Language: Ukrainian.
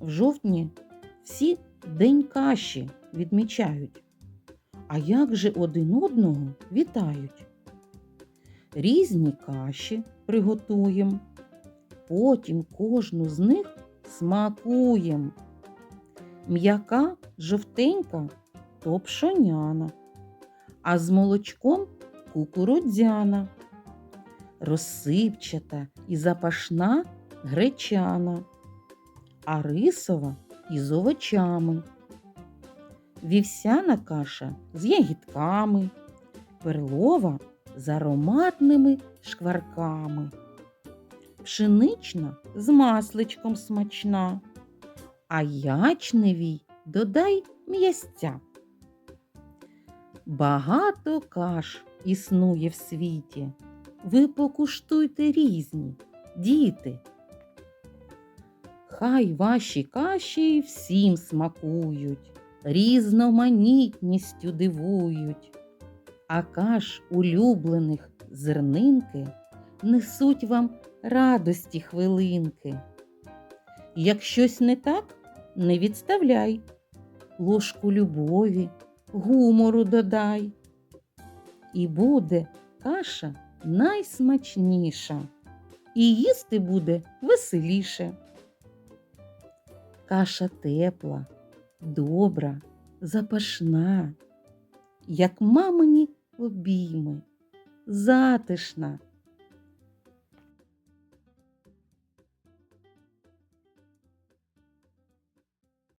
В жовтні всі День каші відмічають. А як же один одного вітають? Різні каші приготуєм, потім кожну з них смакуєм. М'яка жовтенька то пшоняна, а з молочком кукурудзяна, розсипчата і запашна гречана, а рисова із овочами. Вівсяна каша з ягідками, перлова з ароматними шкварками, пшенична з масличком смачна, а ячневій додай м'ясця. Багато каш існує в світі. Ви покуштуйте різні, діти. Хай ваші каші всім смакують, різноманітністю дивують, а каш улюблених зернинки несуть вам радості хвилинки. Як щось не так, не відставляй, ложку любові, гумору додай. І буде каша найсмачніша, і їсти буде веселіше. Каша тепла, добра, запашна, як мамині обійми, затишна,